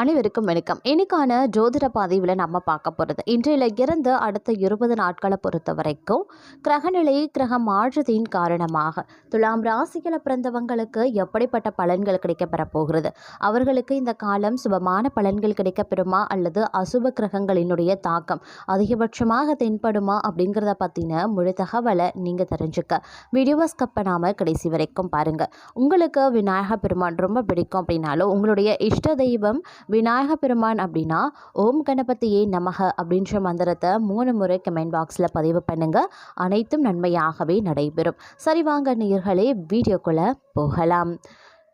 அனைவருக்கும் வணக்கம். இன்னைக்கான ஜோதிட பாதைவில் நம்ம பார்க்க போகிறது இன்றையில இருந்து அடுத்த இருபது நாட்களை பொறுத்த வரைக்கும் கிரகநிலை கிரக மாற்றத்தின் காரணமாக துலாம் ராசிகளை பிறந்தவங்களுக்கு எப்படிப்பட்ட பலன்கள் கிடைக்கப்பெற போகிறது? அவர்களுக்கு இந்த காலம் சுபமான பலன்கள் கிடைக்கப்பெறுமா? அல்லது அசுப கிரகங்களினுடைய தாக்கம் அதிகபட்சமாக தென்படுமா? அப்படிங்கிறத பற்றின முழு தகவலை நீங்கள் தெரிஞ்சுக்க. வீடியோவை ஸ்கப் பண்ணாமல் கடைசி வரைக்கும் பாருங்கள் உங்களுக்கு விநாயக பெருமான் ரொம்ப பிடிக்கும் அப்படின்னாலும் உங்களுடைய இஷ்ட தெய்வம் விநாயக பெருமான் அப்படின்னா ஓம் கணபதியே நமக அப்படின்ற மந்திரத்தை மூணு முறை கமெண்ட் பாக்ஸில் பதிவு பண்ணுங்க. அனைத்தும் நன்மையாகவே நடைபெறும். சரி வாங்க நீர்களே வீடியோக்குள்ளே போகலாம்.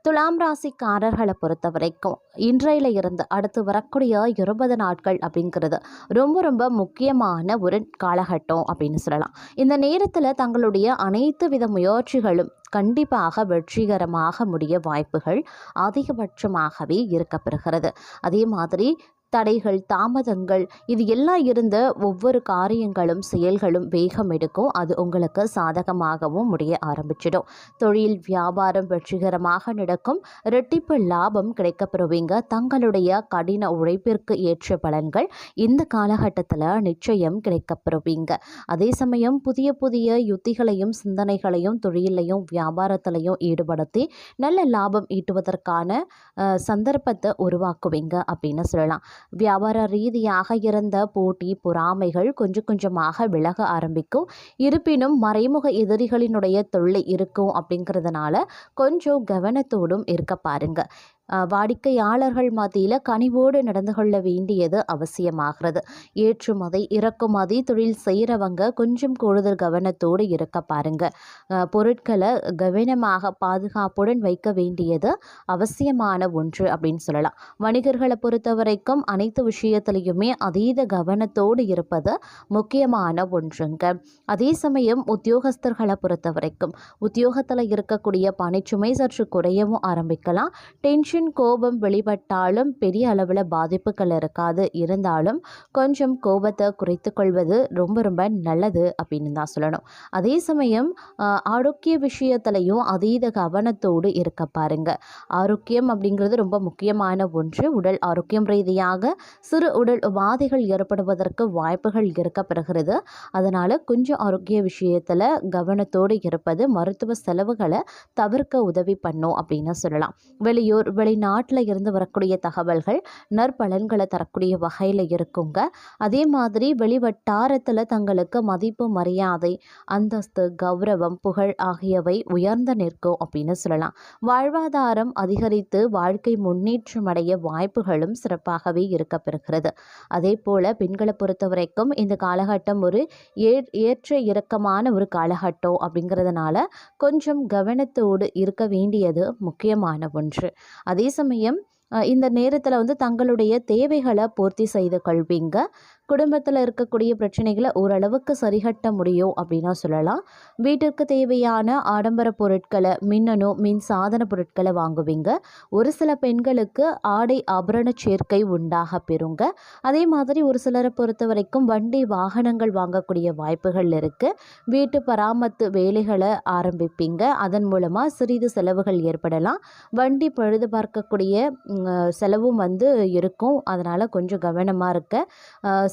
துலாம் ராசிக்காரர்களை பொறுத்த வரைக்கும் இன்றையில இருந்து அடுத்து வரக்கூடிய இருபது நாட்கள் அப்படிங்கிறது ரொம்ப ரொம்ப முக்கியமான ஒரு காலகட்டம் அப்படின்னு சொல்லலாம். இந்த நேரத்தில் தங்களுடைய அனைத்து வித முயற்சிகளும் கண்டிப்பாக வெற்றிகரமாக முடிய வாய்ப்புகள் அதிகபட்சமாகவே இருக்கப்பெறுகிறது. அதே மாதிரி தடைகள் தாமதங்கள் இது எல்லாம் இருந்த ஒவ்வொரு காரியங்களும் செயல்களும் வேகம் எடுக்கும். அது உங்களுக்கு சாதகமாகவும் முடிய ஆரம்பிச்சிடும். தொழில் வியாபாரம் வெற்றிகரமாக நடக்கும். ரெட்டிப்பு லாபம் கிடைக்கப்பெறுவீங்க. தங்களுடைய கடின உழைப்பிற்கு ஏற்ற பலன்கள் இந்த காலகட்டத்தில் நிச்சயம் கிடைக்கப்பெறுவீங்க. அதே சமயம் புதிய புதிய யுத்திகளையும் சிந்தனைகளையும் தொழிலையும் வியாபாரத்திலையும் ஈடுபடுத்தி நல்ல லாபம் ஈட்டுவதற்கான சந்தர்ப்பத்தை உருவாக்குவீங்க அப்படின்னு சொல்லலாம். வியாபார ரீதியாக இருந்த போட்டி பொறாமைகள் கொஞ்சம் கொஞ்சமாக விலக ஆரம்பிக்கும். இருப்பினும் மறைமுக எதிரிகளினுடைய தொல்லை இருக்கும் அப்படிங்கிறதுனால கொஞ்சம் கவனத்தோடும் இருக்க பாருங்க. வாடிக்கையாளர்கள் மத்தியில் கனிவோடு நடந்து கொள்ள வேண்டியது அவசியமாகிறது. ஏற்றுமதி இறக்குமதி தொழில் செய்கிறவங்க கொஞ்சம் கூடுதல் கவனத்தோடு இருக்க பாருங்க. பொருட்களை கவனமாக பாதுகாப்புடன் வைக்க வேண்டியது அவசியமான ஒன்று அப்படின்னு சொல்லலாம். வணிகர்களை பொறுத்த வரைக்கும் அனைத்து விஷயத்திலையுமே அதீத கவனத்தோடு இருப்பது முக்கியமான ஒன்றுங்க. அதே சமயம் உத்தியோகஸ்தர்களை பொறுத்த வரைக்கும் உத்தியோகத்தில் இருக்கக்கூடிய பணிச்சுமை சற்று குறையவும் ஆரம்பிக்கலாம். டென்ஷன் மனுஷன் கோபம் வெளிப்பட்டாலும் பெரிய அளவில் பாதிப்புகள் இருக்காது. இருந்தாலும் கொஞ்சம் கோபத்தை குறைத்து கொள்வது ரொம்ப ரொம்ப நல்லது அப்படின்னு தான் சொல்லணும். அதே சமயம் ஆரோக்கிய விஷயத்திலையும் அதீத கவனத்தோடு இருக்க பாருங்க. ஆரோக்கியம் அப்படிங்கிறது ரொம்ப முக்கியமான ஒன்று. உடல் ஆரோக்கியம் ரீதியாக சிறு உடல் உபாதைகள் ஏற்படுவதற்கு வாய்ப்புகள் இருக்க பெறுகிறது அதனால் கொஞ்சம் ஆரோக்கிய விஷயத்தில் கவனத்தோடு இருப்பது மருத்துவ செலவுகளை தவிர்க்க உதவி பண்ணும் அப்படின்னு சொல்லலாம். வெளியூர் வெளிநாட்டில் இருந்து வரக்கூடிய தகவல்கள் நற்பலன்களை தரக்கூடிய வகையில் இருக்குங்க. அதே மாதிரி வெளிவட்டாரத்தில் தங்களுக்கு மதிப்பு மரியாதை அந்தஸ்து கௌரவம் புகழ் ஆகியவை உயர்ந்து நிற்கும் அப்படின்னு சொல்லலாம். வாழ்வாதாரம் அதிகரித்து வாழ்க்கை முன்னேற்றம் அடைய வாய்ப்புகளும் சிறப்பாகவே இருக்க பெறுகிறது அதே போல் பெண்களை பொறுத்த வரைக்கும் இந்த காலகட்டம் ஒரு ஏ ஏற்ற இறக்கமான ஒரு காலகட்டம் அப்படிங்கிறதுனால கொஞ்சம் கவனத்தோடு இருக்க வேண்டியது முக்கியமான ஒன்று. அதே சமயம் இந்த நேரத்தில் வந்து தங்களுடைய தேவைகளை பூர்த்தி செய்து கொள்வீங்க. குடும்பத்தில் இருக்கக்கூடிய பிரச்சனைகளை ஓரளவுக்கு சரிகட்ட முடியும் அப்படின்னா சொல்லலாம். வீட்டிற்கு தேவையான ஆடம்பர பொருட்களை மின்னணு மின் சாதன பொருட்களை வாங்குவீங்க. ஒரு சில பெண்களுக்கு ஆடை ஆபரண சேர்க்கை உண்டாக பெறுங்க. அதே மாதிரி ஒரு சிலரை பொறுத்த வரைக்கும் வண்டி வாகனங்கள் வாங்கக்கூடிய வாய்ப்புகள் இருக்குது வீட்டு பராமத்து வேலைகளை ஆரம்பிப்பீங்க. அதன் மூலமாக சிறிது செலவுகள் ஏற்படலாம். வண்டி பழுது பார்க்கக்கூடிய செலவும் வந்து இருக்கும். அதனால் கொஞ்சம் கவனமாக இருக்க.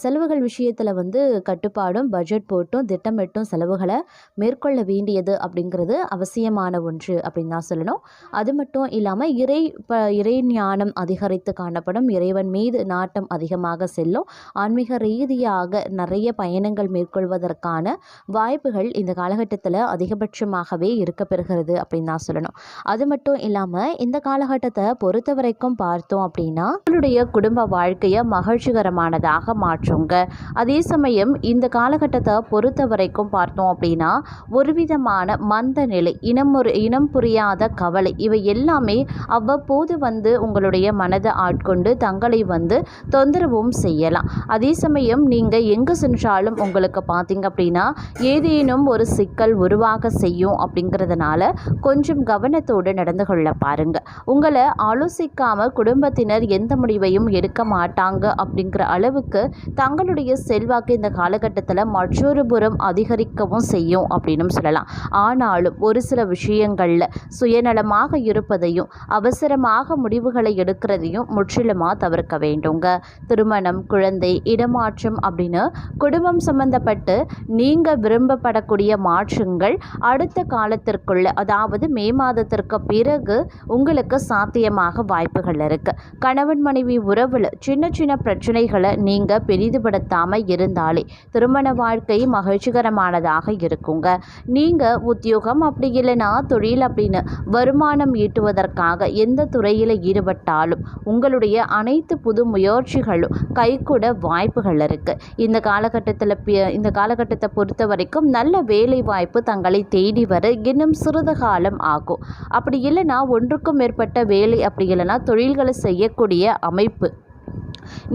செலவுகள் விஷயத்தில் வந்து கட்டுப்பாடும் பட்ஜெட் போட்டும் திட்டமிட்டும் செலவுகளை மேற்கொள்ள வேண்டியது அப்படிங்கிறது அவசியமான ஒன்று அப்படின்னு தான் சொல்லணும். அது மட்டும் இல்லாமல் இறை ப இறை ஞானம் அதிகரித்து காணப்படும் இறைவன் மீது நாட்டம் அதிகமாக செல்லும் ஆன்மீக ரீதியாக நிறைய பயணங்கள் மேற்கொள்வதற்கான வாய்ப்புகள் இந்த காலகட்டத்தில் அதிகபட்சமாகவே இருக்க பெறுகிறது அப்படின்னு தான் சொல்லணும். அது மட்டும் இல்லாமல் இந்த காலகட்டத்தை பொறுத்த வரைக்கும் பார்த்தோம் அப்படின்னா உங்களுடைய குடும்ப வாழ்க்கையை மகிழ்ச்சிகரமானதாக மாற்றுங்க அதே சமயம் இந்த காலகட்டத்தை பொறுத்த வரைக்கும் பார்த்தோம் அப்படின்னா ஒரு விதமான மந்த நிலை இனம் ஒரு இனம் புரியாத கவலை இவை எல்லாமே அவ்வப்போது வந்து உங்களுடைய மனதை ஆட்கொண்டு தங்களை வந்து தொந்தரவும் செய்யலாம். அதே சமயம் நீங்கள் எங்கே சென்றாலும் உங்களுக்கு பார்த்தீங்க அப்படின்னா ஏதேனும் ஒரு சிக்கல் உருவாக செய்யும் அப்படிங்கிறதுனால கொஞ்சம் கவனத்தோடு நடந்து கொள்ள பாருங்க. உங்களை ஆலோசிக்காமல் குடும்பத்தினர் எந்த முடிவையும் எடுக்க மாட்டாங்க அப்படிங்கிற அளவுக்கு தங்களுடைய செல்வாக்கு இந்த காலகட்டத்தில் மற்றொரு புறம் அதிகரிக்கவும் செய்யும் அப்படின்னு சொல்லலாம். ஆனாலும் ஒரு சில விஷயங்களில் சுயநலமாக இருப்பதையும் அவசரமாக முடிவுகளை எடுக்கிறதையும் முற்றிலுமாக தவிர்க்க வேண்டுங்க. திருமணம் குழந்தை இடமாற்றம் அப்படின்னு குடும்பம் சம்பந்தப்பட்டு நீங்கள் விரும்பப்படக்கூடிய மாற்றங்கள் அடுத்த காலத்திற்குள்ள அதாவது மே மாதத்திற்கு பிறகு உங்களுக்கு சாத்தியமாக வாய்ப்புகள் இருக்குது கணவன் மனைவி உறவில் சின்ன சின்ன பிரச்சனைகளை நீங்கள் ஈடுபடுத்தாமல் இருந்தாலே திருமண வாழ்க்கை மகிழ்ச்சிகரமானதாக இருக்குங்க. நீங்கள் உத்தியோகம் அப்படி இல்லைன்னா தொழில் அப்படின்னு வருமானம் ஈட்டுவதற்காக எந்த துறையில் ஈடுபட்டாலும் உங்களுடைய அனைத்து புது முயற்சிகளும் கைகூட வாய்ப்புகள் இருக்குது இந்த காலகட்டத்தில் இந்த காலகட்டத்தை பொறுத்த வரைக்கும் நல்ல வேலை வாய்ப்பு தங்களை தேடி வர இன்னும் சிறிது காலம் ஆகும். அப்படி இல்லைன்னா ஒன்றுக்கும் மேற்பட்ட வேலை அப்படி இல்லைன்னா தொழில்களை செய்யக்கூடிய அமைப்பு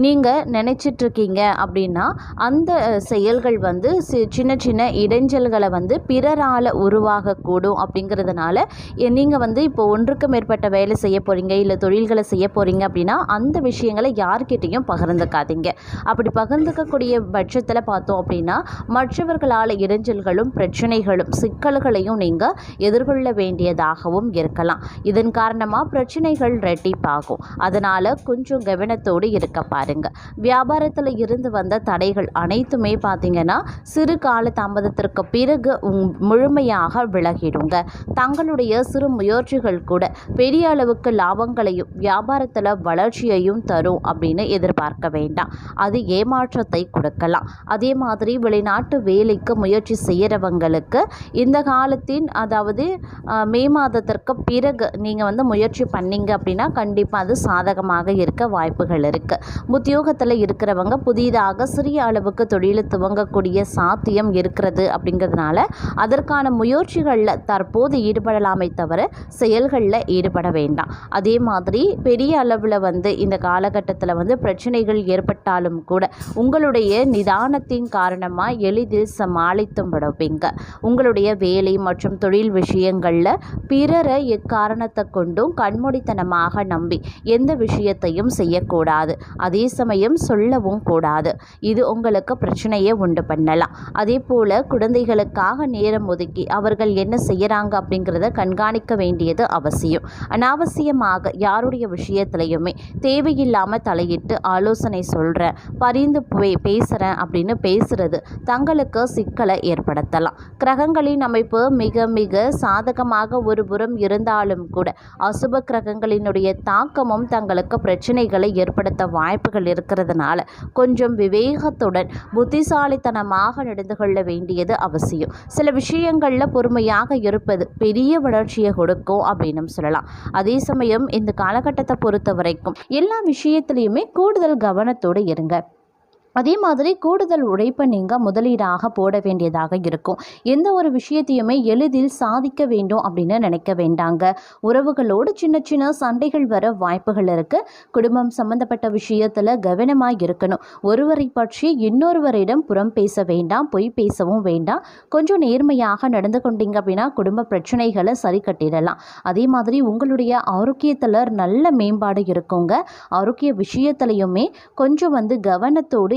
நீங்கள் நினச்சிட்ருக்கீங்க அப்படின்னா அந்த செயல்கள் வந்து சி சின்ன சின்ன இடைஞ்சல்களை வந்து பிறரால் உருவாகக்கூடும் அப்படிங்கிறதுனால நீங்கள் வந்து இப்போ ஒன்றுக்கு மேற்பட்ட வேலை செய்ய போகிறீங்க இல்லை தொழில்களை செய்ய போகிறீங்க அப்படின்னா அந்த விஷயங்களை யார்கிட்டையும் பகிர்ந்துக்காதீங்க. அப்படி பகிர்ந்துக்கக்கூடிய பட்சத்தில் பார்த்தோம் அப்படின்னா மற்றவர்களால் இடைஞ்சல்களும் பிரச்சனைகளும் சிக்கல்களையும் நீங்கள் எதிர்கொள்ள வேண்டியதாகவும் இருக்கலாம். இதன் காரணமாக பிரச்சனைகள் ரெட்டிப்பாகும். அதனால் கொஞ்சம் கவனத்தோடு இருக்க பாருங்க. வியாபாரத்தில் இருந்து வந்த தடைகள் அனைத்துமே பார்த்தீங்கன்னா சிறு கால தாமதத்திற்கு பிறகு முழுமையாக விலகிடுங்க. தங்களுடைய சிறு முயற்சிகள் கூட பெரிய அளவுக்கு லாபங்களையும் வியாபாரத்தில் வளர்ச்சியையும் தரும் அப்படின்னு எதிர்பார்க்க வேண்டாம். அது ஏமாற்றத்தை கொடுக்கலாம். அதே மாதிரி வெளிநாட்டு வேலைக்கு முயற்சி செய்கிறவங்களுக்கு இந்த காலத்தின் அதாவது மே மாதத்திற்கு பிறகு நீங்கள் வந்து முயற்சி பண்ணீங்க அப்படின்னா கண்டிப்பாக அது சாதகமாக இருக்க வாய்ப்புகள் இருக்குது உத்தியோகத்தில் இருக்கிறவங்க புதிதாக சிறிய அளவுக்கு தொழிலை துவங்கக்கூடிய சாத்தியம் இருக்கிறது அப்படிங்கிறதுனால அதற்கான முயற்சிகளில் தற்போது ஈடுபடலாமே தவிர செயல்களில் ஈடுபட வேண்டாம். அதே மாதிரி பெரிய அளவில் வந்து இந்த காலகட்டத்தில் வந்து பிரச்சனைகள் ஏற்பட்டாலும் கூட உங்களுடைய நிதானத்தின் காரணமாக எளிதில் சமாளித்தும் விடுவீங்க. உங்களுடைய வேலை மற்றும் தொழில் விஷயங்களில் பிறரை எக்காரணத்தை கொண்டும் கண்மூடித்தனமாக நம்பி எந்த விஷயத்தையும் செய்யக்கூடாது. அதே சமயம் சொல்லவும் கூடாது. இது உங்களுக்கு பிரச்சனையை உண்டு பண்ணலாம். அதே போல் குழந்தைகளுக்காக நேரம் ஒதுக்கி அவர்கள் என்ன செய்கிறாங்க அப்படிங்கிறத கண்காணிக்க வேண்டியது அவசியம். அனாவசியமாக யாருடைய விஷயத்திலையுமே தேவையில்லாமல் தலையிட்டு ஆலோசனை சொல்கிறேன் பரிந்து பே- பேசுகிறேன் அப்படின்னு பேசுறது தங்களுக்கு சிக்கலை ஏற்படுத்தலாம். கிரகங்களின் அமைப்பு மிக மிக சாதகமாக ஒரு புறம் இருந்தாலும் கூட அசுப கிரகங்களினுடைய தாக்கமும் தங்களுக்கு பிரச்சனைகளை ஏற்படுத்த வாய்ப்புகள் இருக்கிறதுனால கொஞ்சம் விவேகத்துடன் புத்திசாலித்தனமாக நடந்து கொள்ள வேண்டியது அவசியம். சில விஷயங்களில் பொறுமையாக இருப்பது பெரிய வளர்ச்சியை கொடுக்கும் அப்படின்னு சொல்லலாம். அதே சமயம் இந்த காலகட்டத்தை பொறுத்த வரைக்கும் எல்லா விஷயத்துலையுமே கூடுதல் கவனத்தோடு இருங்க. அதே மாதிரி கூடுதல் உழைப்பை நீங்கள் முதலீடாக போட வேண்டியதாக இருக்கும். எந்த ஒரு விஷயத்தையுமே எளிதில் சாதிக்க வேண்டும் அப்படின்னு நினைக்க வேண்டாங்க. உறவுகளோடு சின்ன சின்ன சண்டைகள் வர வாய்ப்புகள் இருக்குது குடும்பம் சம்பந்தப்பட்ட விஷயத்தில் கவனமாக இருக்கணும். ஒருவரை பற்றி இன்னொருவரிடம் புறம் பேச வேண்டாம் பொய் பேசவும் வேண்டாம். கொஞ்சம் நேர்மையாக நடந்து கொண்டீங்க அப்படின்னா குடும்ப பிரச்சனைகளை சரி கட்டிடலாம். அதே மாதிரி உங்களுடைய ஆரோக்கியத்தில் நல்ல மேம்பாடு இருக்குங்க. ஆரோக்கிய விஷயத்துலையுமே கொஞ்சம் வந்து கவனத்தோடு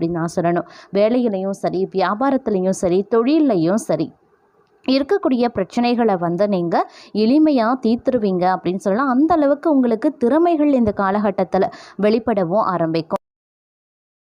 அப்படின்னு நான் சொல்லணும். வேலையிலையும் சரி வியாபாரத்துலேயும் சரி தொழில்லையும் சரி. இருக்கக்கூடிய பிரச்சனைகளை வந்து நீங்கள் எளிமையாக தீர்த்துருவீங்க அப்படின்னு சொல்லலாம். அந்த அளவுக்கு உங்களுக்கு திறமைகள் இந்த காலகட்டத்தில் வெளிப்படவும் ஆரம்பிக்கும்.